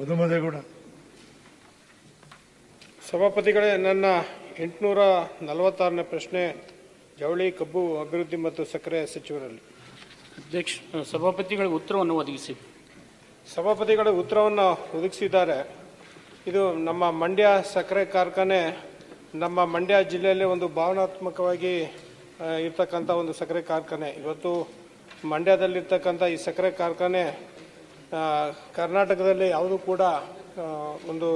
ಮಧುಮದೇಗೌಡ ಸಭಾಪತಿಗಳೇ ನನ್ನ ಎಂಟುನೂರ ನಲವತ್ತಾರನೇ ಪ್ರಶ್ನೆ ಜವಳಿ ಕಬ್ಬು ಅಭಿವೃದ್ಧಿ ಮತ್ತು ಸಕ್ಕರೆ ಸಚಿವರಲ್ಲಿ. ಅಧ್ಯಕ್ಷ ಸಭಾಪತಿಗಳಿಗೆ ಉತ್ತರವನ್ನು ಒದಗಿಸಿ. ಸಭಾಪತಿಗಳ ಉತ್ತರವನ್ನು ಒದಗಿಸಿದ್ದಾರೆ. ಇದು ನಮ್ಮ ಮಂಡ್ಯ ಸಕ್ಕರೆ ಕಾರ್ಖಾನೆ ನಮ್ಮ ಮಂಡ್ಯ ಜಿಲ್ಲೆಯಲ್ಲಿ ಒಂದು ಭಾವನಾತ್ಮಕವಾಗಿ ಇರ್ತಕ್ಕಂಥ ಒಂದು ಸಕ್ಕರೆ ಕಾರ್ಖಾನೆ. ಇವತ್ತು ಮಂಡ್ಯದಲ್ಲಿರ್ತಕ್ಕಂಥ ಈ ಸಕ್ಕರೆ ಕಾರ್ಖಾನೆ ಕರ್ನಾಟಕದಲ್ಲಿ ಯಾವುದೂ ಕೂಡ ಒಂದು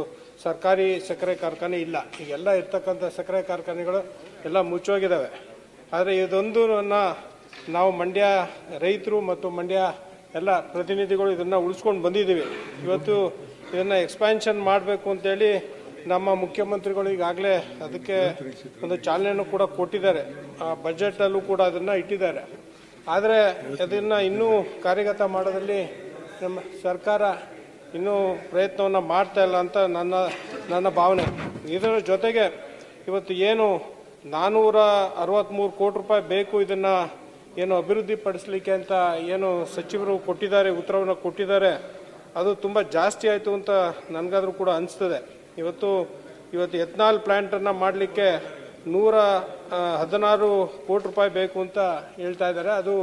ಸರ್ಕಾರಿ ಸಕ್ಕರೆ ಕಾರ್ಖಾನೆ ಇಲ್ಲ. ಈಗೆಲ್ಲ ಇರ್ತಕ್ಕಂಥ ಸಕ್ಕರೆ ಕಾರ್ಖಾನೆಗಳು ಎಲ್ಲ ಮುಚ್ಚೋಗಿದ್ದಾವೆ ಆದರೆ ಇದೊಂದು ನಾವು ಮಂಡ್ಯ ರೈತರು ಮತ್ತು ಮಂಡ್ಯ ಎಲ್ಲ ಪ್ರತಿನಿಧಿಗಳು ಇದನ್ನು ಉಳಿಸ್ಕೊಂಡು ಬಂದಿದ್ದೀವಿ. ಇವತ್ತು ಇದನ್ನು ಎಕ್ಸ್ಪ್ಯಾನ್ಷನ್ ಮಾಡಬೇಕು ಅಂತೇಳಿ ನಮ್ಮ ಮುಖ್ಯಮಂತ್ರಿಗಳು ಈಗಾಗಲೇ ಅದಕ್ಕೆ ಒಂದು ಚಾಲನೆಯನ್ನು ಕೂಡ ಕೊಟ್ಟಿದ್ದಾರೆ. ಆ ಬಜೆಟಲ್ಲೂ ಕೂಡ ಅದನ್ನು ಇಟ್ಟಿದ್ದಾರೆ. ಆದರೆ ಅದನ್ನು ಇನ್ನೂ ಕಾರ್ಯಗತ ಮಾಡೋದ್ರಲ್ಲಿ ನಮ್ಮ ಸರ್ಕಾರ ಇನ್ನೂ ಪ್ರಯತ್ನವನ್ನು ಮಾಡ್ತಾ ಇಲ್ಲ ಅಂತ ನನ್ನ ನನ್ನ ಭಾವನೆ. ಇದರ ಜೊತೆಗೆ ಇವತ್ತು ಏನು ನಾನ್ನೂರ ಅರವತ್ತ್ಮೂರು ಕೋಟಿ ರೂಪಾಯಿ ಬೇಕು ಇದನ್ನು ಏನು ಅಭಿವೃದ್ಧಿ ಪಡಿಸಲಿಕ್ಕೆ ಅಂತ ಏನು ಸಚಿವರು ಕೊಟ್ಟಿದ್ದಾರೆ, ಉತ್ತರವನ್ನು ಕೊಟ್ಟಿದ್ದಾರೆ, ಅದು ತುಂಬ ಜಾಸ್ತಿ ಆಯಿತು ಅಂತ ನನಗಾದರೂ ಕೂಡ ಅನಿಸ್ತದೆ. ಇವತ್ತು ಇವತ್ತು ಎತ್ನಾಲ್ ಪ್ಲ್ಯಾಂಟನ್ನು ಮಾಡಲಿಕ್ಕೆ ನೂರ ಹದಿನಾರು ಕೋಟಿ ರೂಪಾಯಿ ಬೇಕು ಅಂತ ಹೇಳ್ತಾ ಇದ್ದಾರೆ. ಅದು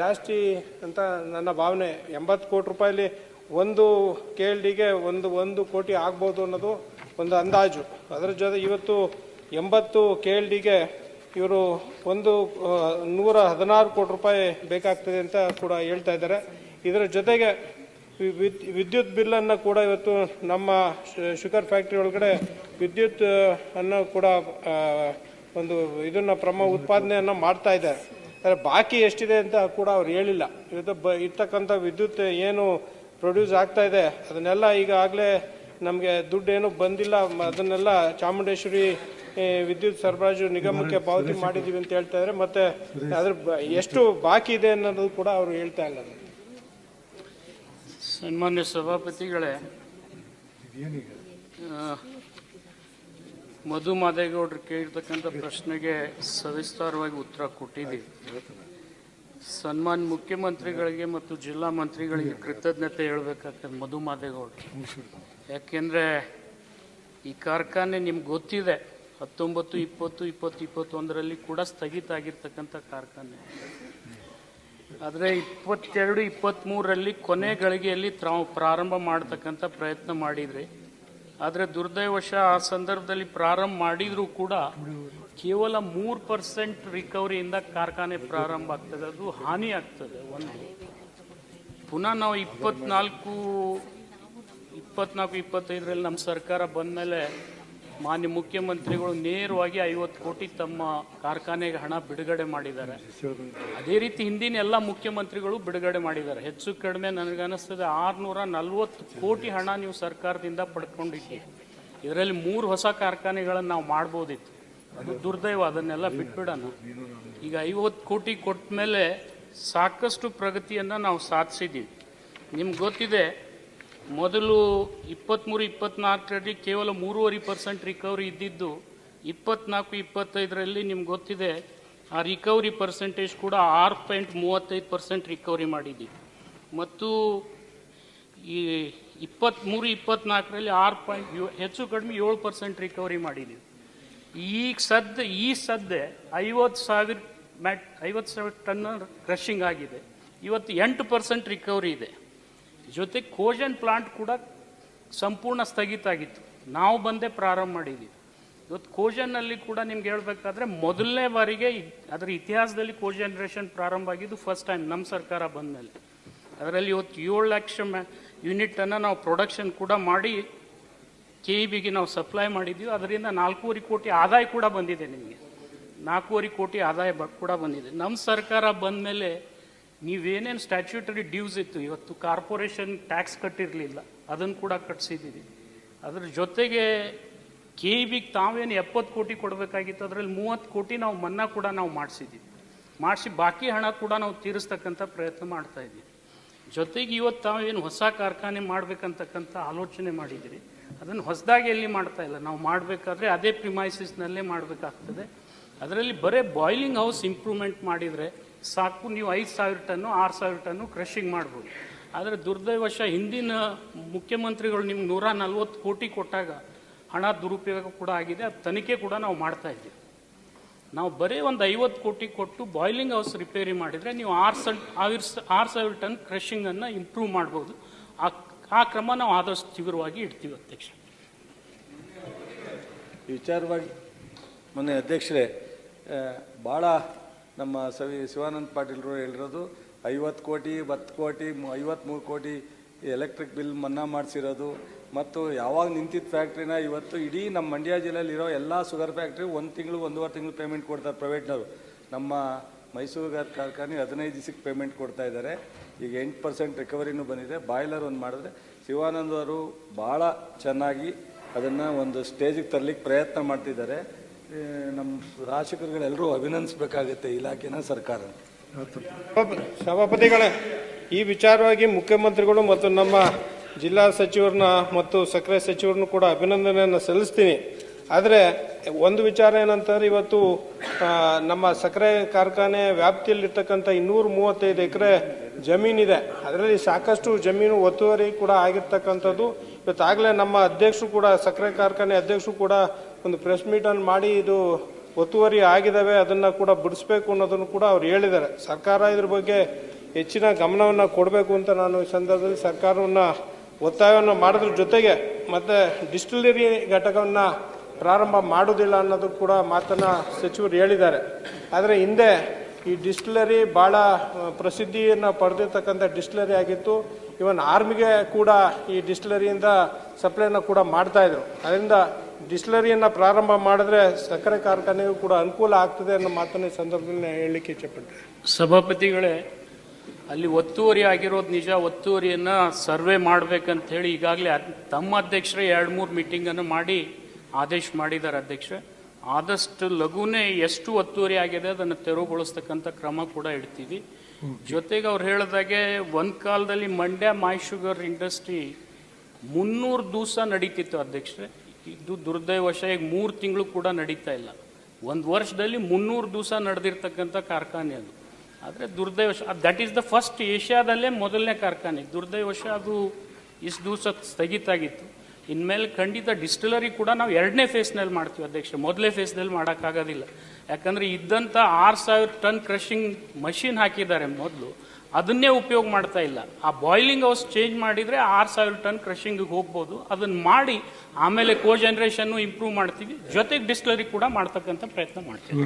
ಜಾಸ್ತಿ ಅಂತ ನನ್ನ ಭಾವನೆ, ಎಂಬತ್ತು ಕೋಟಿ ರೂಪಾಯಲ್ಲಿ ಒಂದು ಕೆ ಎಲ್ ಡಿಗೆ ಒಂದು ಒಂದು ಕೋಟಿ ಆಗ್ಬೋದು ಅನ್ನೋದು ಒಂದು ಅಂದಾಜು. ಅದರ ಜೊತೆ ಇವತ್ತು ಎಂಬತ್ತು ಕೆ ಎಲ್ ಡಿಗೆ ಇವರು ಒಂದು ನೂರ ಹದಿನಾರು ಕೋಟಿ ರೂಪಾಯಿ ಬೇಕಾಗ್ತದೆ ಅಂತ ಕೂಡ ಹೇಳ್ತಾ ಇದ್ದಾರೆ. ಇದರ ಜೊತೆಗೆ ವಿದ್ಯುತ್ ಬಿಲ್ಲನ್ನು ಕೂಡ ಇವತ್ತು ನಮ್ಮ ಶುಗರ್ ಫ್ಯಾಕ್ಟ್ರಿ ಒಳಗಡೆ ವಿದ್ಯುತ್ ಅನ್ನು ಕೂಡ ಒಂದು ಇದನ್ನು ಪ್ರಮ, ಉತ್ಪಾದನೆಯನ್ನು ಮಾಡ್ತಾ ಇದ್ದಾರೆ. ಆದರೆ ಬಾಕಿ ಎಷ್ಟಿದೆ ಅಂತ ಕೂಡ ಅವ್ರು ಹೇಳಿಲ್ಲ. ಇದು ಬ ಇರ್ತಕ್ಕಂಥ ವಿದ್ಯುತ್ ಏನು ಪ್ರೊಡ್ಯೂಸ್ ಆಗ್ತಾ ಇದೆ ಅದನ್ನೆಲ್ಲ ಈಗಾಗಲೇ ನಮಗೆ ದುಡ್ಡು ಏನು ಬಂದಿಲ್ಲ ಮ- ಅದನ್ನೆಲ್ಲ ಚಾಮುಂಡೇಶ್ವರಿ ವಿದ್ಯುತ್ ಸರಬರಾಜು ನಿಗಮಕ್ಕೆ ಪಾವತಿ ಮಾಡಿದ್ದೀವಿ ಅಂತ ಹೇಳ್ತಾ ಇದ್ದಾರೆ ಮತ್ತೆ ಅದ್ರ ಬ- ಎಷ್ಟು ಬಾಕಿ ಇದೆ ಅನ್ನೋದು ಕೂಡ ಅವರು ಹೇಳ್ತಾ ಇಲ್ಲ. ಸನ್ಮಾನ್ಯ ಸಭಾಪತಿಗಳೇ ಮಧು ಮಾದೇಗೌಡರು ಕೇಳಿರ್ತಕ್ಕಂಥ ಪ್ರಶ್ನೆಗೆ ಸವಿಸ್ತಾರವಾಗಿ ಉತ್ತರ ಕೊಟ್ಟಿದ್ದೀವಿ. ಸನ್ಮಾನ್ ಮುಖ್ಯಮಂತ್ರಿಗಳಿಗೆ ಮತ್ತು ಜಿಲ್ಲಾ ಮಂತ್ರಿಗಳಿಗೆ ಕೃತಜ್ಞತೆ ಹೇಳ್ಬೇಕಾಗ್ತದೆ ಮಧು ಮಾದೇಗೌಡರು. ಯಾಕೆಂದರೆ ಈ ಕಾರ್ಖಾನೆ ನಿಮ್ಗೆ ಗೊತ್ತಿದೆ, ಹತ್ತೊಂಬತ್ತು, ಇಪ್ಪತ್ತು ಇಪ್ಪತ್ತು ಇಪ್ಪತ್ತೊಂದರಲ್ಲಿ ಕೂಡ ಸ್ಥಗಿತ ಆಗಿರ್ತಕ್ಕಂಥ ಕಾರ್ಖಾನೆ. ಆದರೆ ಇಪ್ಪತ್ತೆರಡು ಇಪ್ಪತ್ತ್ಮೂರರಲ್ಲಿ ಕೊನೆ ಗಳಿಗೆಯಲ್ಲಿ ಪ್ರಾರಂಭ ಮಾಡ್ತಕ್ಕಂಥ ಪ್ರಯತ್ನ ಮಾಡಿದ್ರಿ ಆದರೆ ದುರ್ದೈವಶ ಆ ಸಂದರ್ಭದಲ್ಲಿ ಪ್ರಾರಂಭ ಮಾಡಿದರೂ ಕೂಡ ಕೇವಲ ಮೂರು ಪರ್ಸೆಂಟ್ ರಿಕವರಿಯಿಂದ ಕಾರ್ಖಾನೆ ಪ್ರಾರಂಭ ಆಗ್ತದೆ. ಅದು ಹಾನಿ ಆಗ್ತದೆ. ಒಂದು ಪುನಃ ನಾವು ಇಪ್ಪತ್ನಾಲ್ಕು ಇಪ್ಪತ್ನಾಲ್ಕು, ಇಪ್ಪತ್ತೈದರಲ್ಲಿ ನಮ್ಮ ಸರ್ಕಾರ ಬಂದಮೇಲೆ ಮಾನ್ಯ ಮುಖ್ಯಮಂತ್ರಿಗಳು ನೇರವಾಗಿ ಐವತ್ತು ಕೋಟಿ ತಮ್ಮ ಕಾರ್ಖಾನೆಗೆ ಹಣ ಬಿಡುಗಡೆ ಮಾಡಿದ್ದಾರೆ. ಅದೇ ರೀತಿ ಹಿಂದಿನ ಎಲ್ಲ ಮುಖ್ಯಮಂತ್ರಿಗಳು ಬಿಡುಗಡೆ ಮಾಡಿದ್ದಾರೆ. ಹೆಚ್ಚು ಕಡಿಮೆ ನನಗನ್ನಿಸ್ತದೆ ಆರುನೂರ ನಲ್ವತ್ತು ಕೋಟಿ ಹಣ ನೀವು ಸರ್ಕಾರದಿಂದ ಪಡ್ಕೊಂಡಿದ್ದೀರಿ. ಇದರಲ್ಲಿ ಮೂರು ಹೊಸ ಕಾರ್ಖಾನೆಗಳನ್ನು ನಾವು ಮಾಡ್ಬೋದಿತ್ತು. ಅದು ದುರ್ದೈವ, ಅದನ್ನೆಲ್ಲ ಬಿಟ್ಬಿಡೋಣ. ಈಗ ಐವತ್ತು ಕೋಟಿ ಕೊಟ್ಟ ಮೇಲೆ ಸಾಕಷ್ಟು ಪ್ರಗತಿಯನ್ನು ನಾವು ಸಾಧಿಸಿದ್ದೀವಿ. ನಿಮ್ಗೆ ಗೊತ್ತಿದೆ ಮೊದಲು ಇಪ್ಪತ್ತ್ಮೂರು ಇಪ್ಪತ್ನಾಲ್ಕರಲ್ಲಿ ಕೇವಲ ಮೂರುವರೆ ಪರ್ಸೆಂಟ್ ರಿಕವರಿ ಇದ್ದಿದ್ದು, ಇಪ್ಪತ್ನಾಲ್ಕು, ಇಪ್ಪತ್ತೈದರಲ್ಲಿ ನಿಮ್ಗೆ ಗೊತ್ತಿದೆ, ಆ ರಿಕವರಿ ಪರ್ಸೆಂಟೇಜ್ ಕೂಡ ಆರು ಪಾಯಿಂಟ್ ಮೂವತ್ತೈದು ಪರ್ಸೆಂಟ್ ರಿಕವರಿ ಮಾಡಿದ್ದೀವಿ ಮತ್ತು ಈ ಇಪ್ಪತ್ತ್ಮೂರು ಇಪ್ಪತ್ನಾಲ್ಕರಲ್ಲಿ ಆರು ಪಾಯಿಂಟ್ ಹೆಚ್ಚು ಕಡಿಮೆ ಏಳು ಪರ್ಸೆಂಟ್ ರಿಕವರಿ ಮಾಡಿದ್ದೀವಿ ಈಗ ಸದ್ಯ ಈ ಸದ್ದೆ ಐವತ್ತು ಸಾವಿರ ಮ್ಯಾಟ್, ಐವತ್ತು ಸಾವಿರ ಟನ್ ಕ್ರಷಿಂಗ್ ಆಗಿದೆ. ಇವತ್ತು ಎಂಟು ಪರ್ಸೆಂಟ್ ರಿಕವರಿ ಇದೆ. ಜೊತೆ ಕೋಜನ್ ಪ್ಲಾಂಟ್ ಕೂಡ ಸಂಪೂರ್ಣ ಸ್ಥಗಿತ ಆಗಿತ್ತು. ನಾವು ಬಂದೇ ಪ್ರಾರಂಭ ಮಾಡಿದ್ದೀವಿ ಇವತ್ತು ಕೋಜನ್ನಲ್ಲಿ ಕೂಡ ನಿಮ್ಗೆ ಹೇಳ್ಬೇಕಾದ್ರೆ ಮೊದಲನೇ ಬಾರಿಗೆ ಅದರ ಇತಿಹಾಸದಲ್ಲಿ ಕೋಜನ್ರೇಷನ್ ಪ್ರಾರಂಭ ಆಗಿದ್ದು ಫಸ್ಟ್ ಟೈಮ್ ನಮ್ಮ ಸರ್ಕಾರ ಬಂದ ಮೇಲೆ ಅದರಲ್ಲಿ ಇವತ್ತು ಏಳು ಲಕ್ಷ ಯೂನಿಟನ್ನು ನಾವು ಪ್ರೊಡಕ್ಷನ್ ಕೂಡ ಮಾಡಿ ಕೆ ಇ ಬಿಗೆ ನಾವು ಸಪ್ಲೈ ಮಾಡಿದ್ದೀವಿ ಅದರಿಂದ ನಾಲ್ಕೂವರೆ ಕೋಟಿ ಆದಾಯ ಕೂಡ ಬಂದಿದೆ ನಿಮಗೆ. ನಾಲ್ಕೂವರೆ ಕೋಟಿ ಆದಾಯ ಕೂಡ ಬಂದಿದೆ. ನಮ್ಮ ಸರ್ಕಾರ ಬಂದಮೇಲೆ ನೀವೇನೇನು ಸ್ಟ್ಯಾಚ್ಯೂಟರಿ ಡ್ಯೂಸ್ ಇತ್ತು, ಇವತ್ತು ಕಾರ್ಪೊರೇಷನ್ ಟ್ಯಾಕ್ಸ್ ಕಟ್ಟಿರಲಿಲ್ಲ ಅದನ್ನು ಕೂಡ ಕಟ್ಸಿದ್ದೀವಿ ಅದ್ರ ಜೊತೆಗೆ ಕೆ ಇ ಬಿಗೆ ತಾವೇನು ಎಪ್ಪತ್ತು ಕೋಟಿ ಕೊಡಬೇಕಾಗಿತ್ತು, ಅದರಲ್ಲಿ ಮೂವತ್ತು ಕೋಟಿ ನಾವು ಮನ್ನಾ ಕೂಡ ನಾವು ಮಾಡಿಸಿದ್ದೀವಿ ಮಾಡಿಸಿ ಬಾಕಿ ಹಣ ಕೂಡ ನಾವು ತೀರಿಸ್ತಕ್ಕಂಥ ಪ್ರಯತ್ನ ಮಾಡ್ತಾ ಇದ್ದೀವಿ ಜೊತೆಗೆ ಇವತ್ತು ತಾವೇನು ಹೊಸ ಕಾರ್ಖಾನೆ ಮಾಡಬೇಕಂತಕ್ಕಂಥ ಆಲೋಚನೆ ಮಾಡಿದ್ದೀರಿ. ಅದನ್ನು ಹೊಸದಾಗಿ ಎಲ್ಲಿ ಮಾಡ್ತಾ ಇಲ್ಲ? ನಾವು ಮಾಡಬೇಕಾದ್ರೆ ಅದೇ ಪ್ರಿಮೈಸಿಸ್ನಲ್ಲೇ ಮಾಡಬೇಕಾಗ್ತದೆ. ಅದರಲ್ಲಿ ಬರೀ ಬಾಯ್ಲಿಂಗ್ ಹೌಸ್ ಇಂಪ್ರೂವ್ಮೆಂಟ್ ಮಾಡಿದರೆ ಸಾಕು, ನೀವು ಐದು ಸಾವಿರ ಟನ್ನು, ಆರು ಸಾವಿರ ಟನ್ನು ಕ್ರಷಿಂಗ್ ಮಾಡ್ಬೋದು. ಆದರೆ ದುರ್ದೈವಶ ಹಿಂದಿನ ಮುಖ್ಯಮಂತ್ರಿಗಳು ನಿಮ್ಗೆ ನೂರ ನಲ್ವತ್ತು ಕೋಟಿ ಕೊಟ್ಟಾಗ ಹಣ ದುರುಪಯೋಗ ಕೂಡ ಆಗಿದೆ, ಅದು ತನಿಖೆ ಕೂಡ ನಾವು ಮಾಡ್ತಾ ಇದ್ದೀವಿ. ನಾವು ಬರೀ ಒಂದು ಐವತ್ತು ಕೋಟಿ ಕೊಟ್ಟು ಬಾಯ್ಲಿಂಗ್ ಹೌಸ್ ರಿಪೇರಿ ಮಾಡಿದರೆ ನೀವು ಆರು ಸಲ್ ಸ- ಆರು ಸಾವಿರ ಟನ್ ಕ್ರಷಿಂಗನ್ನು ಇಂಪ್ರೂವ್ ಮಾಡ್ಬೋದು. ಆ ಆ ಕ್ರಮ ನಾವು ಆದಷ್ಟು ತೀವ್ರವಾಗಿ ಇಡ್ತೀವಿ ಅಧ್ಯಕ್ಷ. ವಿಚಾರವಾಗಿ, ಮೊನ್ನೆ ಅಧ್ಯಕ್ಷರೇ ಭಾಳ ನಮ್ಮ ಸವಿ ಶಿವಾನಂದ ಪಾಟೀಲ್ರು ಹೇಳಿರೋದು ಐವತ್ತು ಕೋಟಿ, ಹತ್ತು ಕೋಟಿ ಐವತ್ತ್ಮೂರು ಕೋಟಿ ಎಲೆಕ್ಟ್ರಿಕ್ ಬಿಲ್ ಮನ್ನಾ ಮಾಡಿಸಿರೋದು. ಮತ್ತು ಯಾವಾಗ ನಿಂತಿದ್ದ ಫ್ಯಾಕ್ಟ್ರಿನ ಇವತ್ತು ಇಡೀ ನಮ್ಮ ಮಂಡ್ಯ ಜಿಲ್ಲೆಯಲ್ಲಿರೋ ಎಲ್ಲ ಶುಗರ್ ಫ್ಯಾಕ್ಟ್ರಿ ಒಂದು ತಿಂಗಳು, ಒಂದೂವರೆ ತಿಂಗಳು ಪೇಮೆಂಟ್ ಕೊಡ್ತಾರೆ ಪ್ರೈವೇಟ್ನವರು ನಮ್ಮ ಮೈಸೂರು ಗಾರ್ ಕಾರ್ಖಾನೆ ಹದಿನೈದು ದಿವಸಕ್ಕೆ ಪೇಮೆಂಟ್ ಕೊಡ್ತಾ ಇದ್ದಾರೆ ಈಗ ಎಂಟು ಪರ್ಸೆಂಟ್ ರಿಕವರಿನೂ ಬಂದಿದೆ. ಬಾಯ್ಲರ್ ಒಂದು ಮಾಡಿದ್ರೆ ಶಿವಾನಂದ್ ಅವರು ಭಾಳ ಚೆನ್ನಾಗಿ ಅದನ್ನು ಒಂದು ಸ್ಟೇಜಿಗೆ ತರಲಿಕ್ಕೆ ಪ್ರಯತ್ನ ಮಾಡ್ತಿದ್ದಾರೆ. ನಮ್ಮ ರಾಜಕರುಗಳೆಲ್ಲರೂ ಅಭಿನಂದಿಸಬೇಕಾಗುತ್ತೆ ಇಲಾಖೆನ, ಸರ್ಕಾರ. ಸಭಾಪ- ಸಭಾಪತಿಗಳೇ, ಈ ವಿಚಾರವಾಗಿ ಮುಖ್ಯಮಂತ್ರಿಗಳು ಮತ್ತು ನಮ್ಮ ಜಿಲ್ಲಾ ಸಚಿವರನ್ನ ಮತ್ತು ಸಕ್ಕರೆ ಸಚಿವರನ್ನು ಕೂಡ ಅಭಿನಂದನೆಯನ್ನು ಸಲ್ಲಿಸ್ತೀನಿ. ಆದರೆ, ಒಂದು ವಿಚಾರ ಏನಂತಂದ್ರೆ, ಇವತ್ತು ನಮ್ಮ ಸಕ್ಕರೆ ಕಾರ್ಖಾನೆ ವ್ಯಾಪ್ತಿಯಲ್ಲಿರ್ತಕ್ಕಂಥ ಇನ್ನೂರ ಮೂವತ್ತೈದು ಎಕರೆ ಜಮೀನಿದೆ. ಅದರಲ್ಲಿ ಸಾಕಷ್ಟು ಜಮೀನು ಒತ್ತುವರಿ ಕೂಡ ಆಗಿರ್ತಕ್ಕಂಥದ್ದು. ಇವತ್ತಾಗಲೇ ನಮ್ಮ ಅಧ್ಯಕ್ಷರು ಕೂಡ, ಸಕ್ಕರೆ ಕಾರ್ಖಾನೆ ಅಧ್ಯಕ್ಷರು ಕೂಡ ಒಂದು ಪ್ರೆಸ್ ಮೀಟನ್ನು ಮಾಡಿ ಇದು ಒತ್ತುವರಿ ಆಗಿದ್ದಾವೆ ಅದನ್ನು ಕೂಡ ಬಿಡಿಸ್ಬೇಕು ಅನ್ನೋದನ್ನು ಕೂಡ ಅವ್ರು ಹೇಳಿದ್ದಾರೆ. ಸರ್ಕಾರ ಇದ್ರ ಬಗ್ಗೆ ಹೆಚ್ಚಿನ ಗಮನವನ್ನು ಕೊಡಬೇಕು ಅಂತ ನಾನು ಈ ಸಂದರ್ಭದಲ್ಲಿ ಸರ್ಕಾರವನ್ನು ಒತ್ತಾಯವನ್ನು ಮಾಡೋದ್ರ ಜೊತೆಗೆ ಮತ್ತು ಡಿಸ್ಟಿಲರಿ ಘಟಕವನ್ನು ಪ್ರಾರಂಭ ಮಾಡೋದಿಲ್ಲ ಅನ್ನೋದು ಕೂಡ ಮಾತನ್ನು ಸಚಿವರು ಹೇಳಿದ್ದಾರೆ. ಆದರೆ ಹಿಂದೆ ಈ ಡಿಸ್ಟಿಲರಿ ಭಾಳ ಪ್ರಸಿದ್ಧಿಯನ್ನು ಪಡೆದಿರ್ತಕ್ಕಂಥ ಡಿಸ್ಟಿಲರಿ ಆಗಿತ್ತು. ಇವನ್ ಆರ್ಮಿಗೆ ಕೂಡ ಈ ಡಿಸ್ಟಿಲರಿಯಿಂದ ಸಪ್ಲೈನ ಕೂಡ ಮಾಡ್ತಾ ಇದ್ರು. ಅದರಿಂದ ಡಿಸ್ಟಿಲರಿಯನ್ನು ಪ್ರಾರಂಭ ಮಾಡಿದ್ರೆ ಸಕ್ಕರೆ ಕಾರ್ಖಾನೆಗೂ ಕೂಡ ಅನುಕೂಲ ಆಗ್ತದೆ ಅನ್ನೋ ಮಾತನ್ನ ಸಂದರ್ಭದಲ್ಲಿ ಹೇಳಲಿಕ್ಕೆ ಇಚ್ಛೆಪಟ್ಟೆ. ಸಭಾಪತಿಗಳೇ, ಅಲ್ಲಿ ಒತ್ತುವರಿ ಆಗಿರೋದು ನಿಜ, ಒತ್ತುವರಿಯನ್ನು ಸರ್ವೆ ಮಾಡಬೇಕಂತ ಹೇಳಿ ಈಗಾಗಲೇ ತಮ್ಮ ಅಧ್ಯಕ್ಷರೇ ಎರಡು ಮೂರು ಮೀಟಿಂಗನ್ನು ಮಾಡಿ ಆದೇಶ ಮಾಡಿದ್ದಾರೆ ಅಧ್ಯಕ್ಷರೇ. ಆದಷ್ಟು ಲಘುನೇ ಎಷ್ಟು ಒತ್ತುವರಿ ಆಗಿದೆ ಅದನ್ನು ತೆರವುಗೊಳಿಸ್ತಕ್ಕಂಥ ಕ್ರಮ ಕೂಡ ಇಡ್ತೀವಿ. ಜೊತೆಗೆ ಅವ್ರು ಹೇಳಿದಾಗೆ ಒಂದು ಕಾಲದಲ್ಲಿ ಮಂಡ್ಯ ಮೈ ಶುಗರ್ ಇಂಡಸ್ಟ್ರಿ ಮುನ್ನೂರು ದಿವಸ ನಡೀತಿತ್ತು ಅಧ್ಯಕ್ಷರೇ. ಇದು ದುರ್ದೈವಶ ಈಗ ಮೂರು ತಿಂಗಳು ಕೂಡ ನಡೀತಾ ಇಲ್ಲ. ಒಂದು ವರ್ಷದಲ್ಲಿ ಮುನ್ನೂರು ದಿವಸ ನಡೆದಿರ್ತಕ್ಕಂಥ ಕಾರ್ಖಾನೆ ಅದು. ಆದರೆ ದುರ್ದೈವಶ ದಟ್ ಈಸ್ ದ ಫಸ್ಟ್ ಏಷ್ಯಾದಲ್ಲೇ ಮೊದಲನೇ ಕಾರ್ಖಾನೆ. ದುರ್ದೈವಶ ಅದು ಇಷ್ಟು ದಿವಸ ಸ್ಥಗಿತ ಆಗಿತ್ತು. ಇನ್ಮೇಲೆ ಖಂಡಿತ ಡಿಸ್ಟಿಲರಿ ಕೂಡ ನಾವು ಎರಡನೇ ಫೇಸ್ನಲ್ಲಿ ಮಾಡ್ತೀವಿ ಅಧ್ಯಕ್ಷ ಮೊದಲೇ ಫೇಸ್ನಲ್ಲಿ ಮಾಡೋಕ್ಕಾಗೋದಿಲ್ಲ. ಯಾಕಂದರೆ ಇದ್ದಂಥ ಆರು ಸಾವಿರ ಟನ್ ಕ್ರಷಿಂಗ್ ಮಷಿನ್ ಹಾಕಿದ್ದಾರೆ ಮೊದಲು. ಅದನ್ನೇ ಉಪಯೋಗ ಮಾಡ್ತಾ ಇಲ್ಲ. ಆ ಬಾಯ್ಲಿಂಗ್ ಹೌಸ್ ಚೇಂಜ್ ಮಾಡಿದರೆ ಆರು ಸಾವಿರ ಟನ್ ಕ್ರಷಿಂಗಿಗೆ ಹೋಗ್ಬೋದು. ಅದನ್ನು ಮಾಡಿ ಆಮೇಲೆ ಕೋ ಜನ್ರೇಷನ್ನು ಇಂಪ್ರೂವ್ ಮಾಡ್ತೀವಿ. ಜೊತೆಗೆ ಡಿಸ್ಟಿಲರಿ ಕೂಡ ಮಾಡ್ತಕ್ಕಂಥ ಪ್ರಯತ್ನ ಮಾಡ್ತೀವಿ.